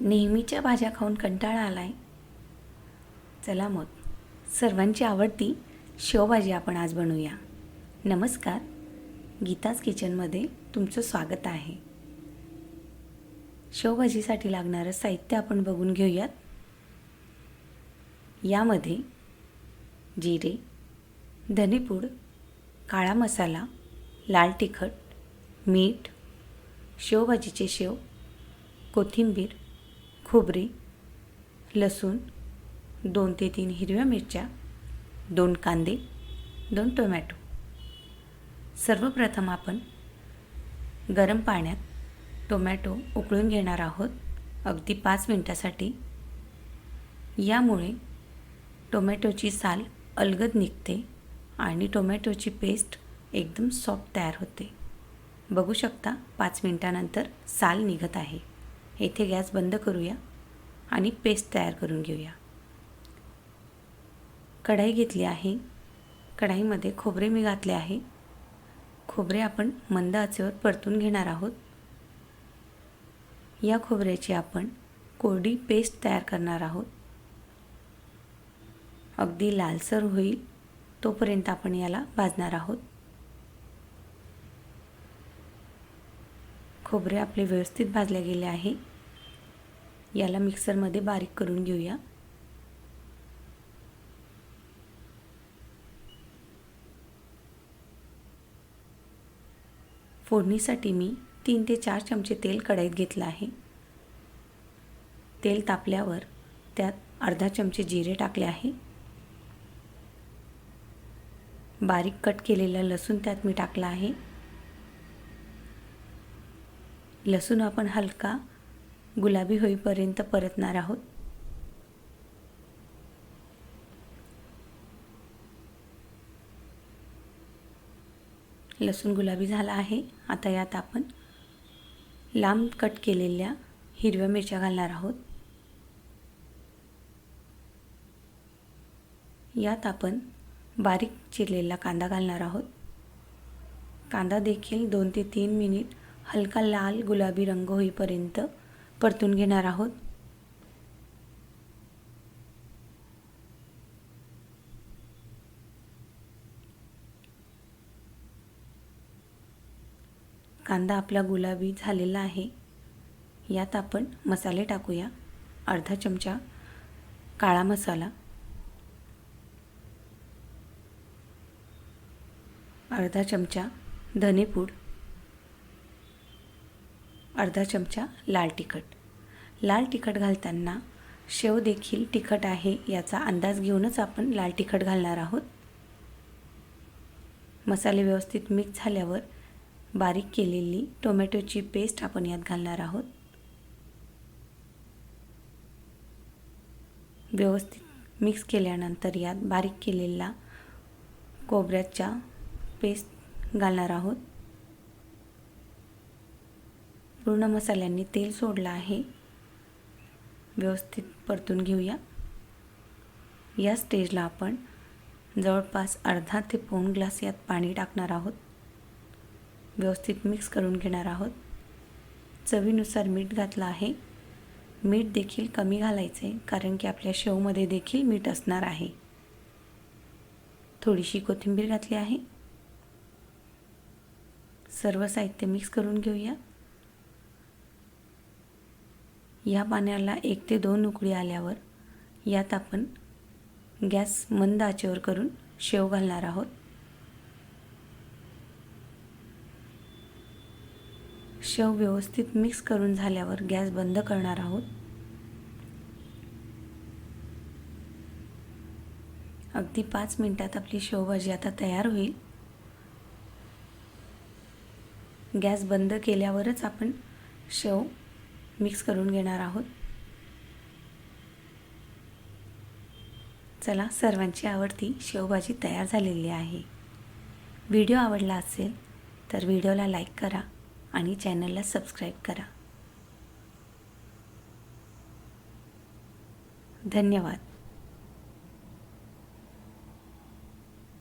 नेहमीच्या भाज्या खाऊन कंटाळा आलाय. चला मग सर्वांची आवडती शेवभाजी आपण आज बनवूया. नमस्कार गीताज किचनमध्ये तुमचं स्वागत आहे. शेवभाजीसाठी लागणारं साहित्य आपण बघून घेऊयात. यामध्ये जिरे धनेपूड काळा मसाला लाल तिखट मीठ शेवभाजीचे शेव कोथिंबीर खोबरे लसूण दोन ते तीन हिरव्या मिरच्या दोन कांदे दोन टोमॅटो. सर्वप्रथम आपण गरम पाण्यात टोमॅटो उकळून घेणार आहोत अगदी पाच मिनटासाठी. यामुळे टोमॅटोची साल अलगद निघते आणि टोमॅटोची पेस्ट एकदम सॉफ्ट तयार होते. बघू शकता पाच मिनटानंतर साल निघत आहे. येथे गॅस बंद करूया आणि पेस्ट तयार करून घेऊया. कढाई घेतली आहे. कढाईमध्ये खोबरे मी घातले आहे. खोबरे आपण मंद आचेवर परतून घेणार आहोत. या खोबऱ्याची आपण कोरडी पेस्ट तयार करणार आहोत. अगदी लालसर होईल तोपर्यंत आपण याला भाजणार आहोत. खोबरे आपले व्यवस्थित भाजले गेले आहे. याला मिक्सरमध्ये बारीक करून घेऊया. फोडणीसाठी मी तीन ते चार चमचे तेल कढईत घेतलं आहे. तेल तापल्यावर त्यात अर्धा चमचे जिरे टाकले आहे. बारीक कट केलेलं लसूण त्यात मी टाकला आहे. लसूण आपण हलका गुलाबी होईपर्यंत परतणार आहोत. लसूण गुलाबी झाला आहे. आता यात आपण लांब कट केलेल्या हिरव्या मिरच्या घालणार आहोत. यात आपण बारीक चिरलेला कांदा घालणार आहोत. कांदा देखील दोन ते तीन मिनिट हलका लाल गुलाबी रंग होईपर्यंत परतून घेणार आहोत. कांदा आपला गुलाबी झालेला आहे. यात आपण मसाले टाकूया. अर्धा चमचा काळा मसाला. अर्धा चमचा धनेपूड. अर्धा चमचा लाल तिखट. लाल तिखट घालताना शेव देखील तिखट आहे याचा अंदाज घेऊनच आपण लाल तिखट घालणार आहोत. मसाले व्यवस्थित मिक्स झाल्यावर बारीक केलेली टोमॅटोची पेस्ट आपण यात घालणार आहोत. व्यवस्थित मिक्स केल्यानंतर यात बारीक केलेला कोबऱ्याच्या पेस्ट घालणार आहोत. पूर्ण मसाल्यांनी तेल सोडलं आहे. व्यवस्थित परतून घेऊया. या स्टेजला आपण जवळपास अर्धा ते पाऊण ग्लास यात पाणी टाकणार आहोत. व्यवस्थित मिक्स करून घेणार आहोत. चवीनुसार मीठ घातलं आहे. मीठ देखील कमी घालायचे कारण की आपल्या शेवमध्ये देखील मीठ असणार आहे. थोडीशी कोथिंबीर घातली आहे. सर्व साहित्य मिक्स करून घेऊया. या पाण्याला एक ते दोन उकळी आल्यावर यात आपण गॅस मंद आचेवर करून शेव घालणार आहोत. शेव व्यवस्थित मिक्स करून झाल्यावर गॅस बंद करणार आहोत. अगदी पाच मिनटात आपली शेवभाजी आता तयार होईल. गॅस बंद केल्यावरच आपण शेव मिक्स करून घेणार आहोत. चला सर्वांची आवडती शेवभाजी तयार झालेली आहे. व्हिडिओ आवडला असेल तर व्हिडिओला लाईक करा आणि चॅनलला सबस्क्राईब करा. धन्यवाद.